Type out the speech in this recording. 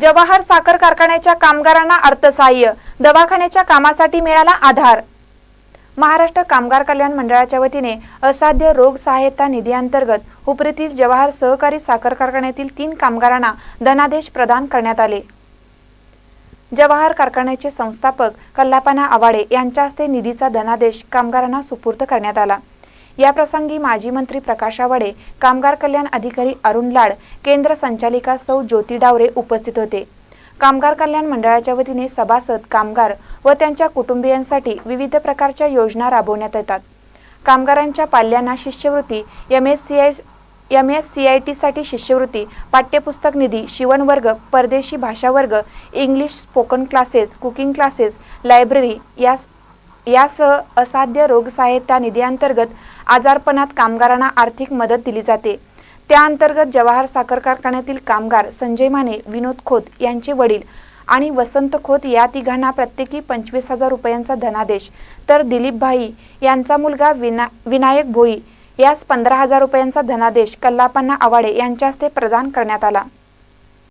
जवाहर साखर कारखान्याच्या कामगारांना अर्थसहाय्य दवाखान्याच्या कामासाठी मिळाला आधार. महाराष्ट्र कामगार कल्याण मंडळाच्या वतीने असाध्य रोग सहायता निधी अंतर्गत हुपरीतील जवाहर सहकारी साखर कारखान्यातील तीन कामगारांना धनादेश प्रदान करण्यात आले. जवाहर कारखान्याचे संस्थापक कल्लापना आवाडे यांच्या हस्ते निधीचा धनादेश कामगारांना सुपूर्द करण्यात आला. याप्रसंगी माजी मंत्री प्रकाश आवाडे कामगार कल्याण अधिकारी अरुण लाड केंद्र संचालिका सौ ज्योती डावरे उपस्थित होते. कामगार कल्याण मंडळाच्या वतीने सभासद कामगार व त्यांच्या कुटुंबियांसाठी विविध प्रकारच्या योजना राबवण्यात येतात. कामगारांच्या पाल्यांना शिष्यवृत्ती M S C I M S C I टीसाठी शिष्यवृत्ती पाठ्यपुस्तक निधी शिवणवर्ग परदेशी भाषा वर्ग English spoken classes cooking classes library यास यासह असाध्य रोग सहायता निधीअंतर्गत आजारपणात कामगारांना आर्थिक मदत दिली जाते. त्या अंतर्गत जवाहर साखर कारखान्यातील कामगार संजय माने विनोद खोत यांचे वडील आणि वसंत खोत या तिघांना प्रत्येकी पंचवीस हजार रुपयांचा धनादेश. तर दिलीप भाई यांचा मुलगा विना विनायक भोई यास पंधरा हजार रुपयांचा धनादेश कल्लापन्ना आवाडे यांच्या हस्ते प्रदान करण्यात आला.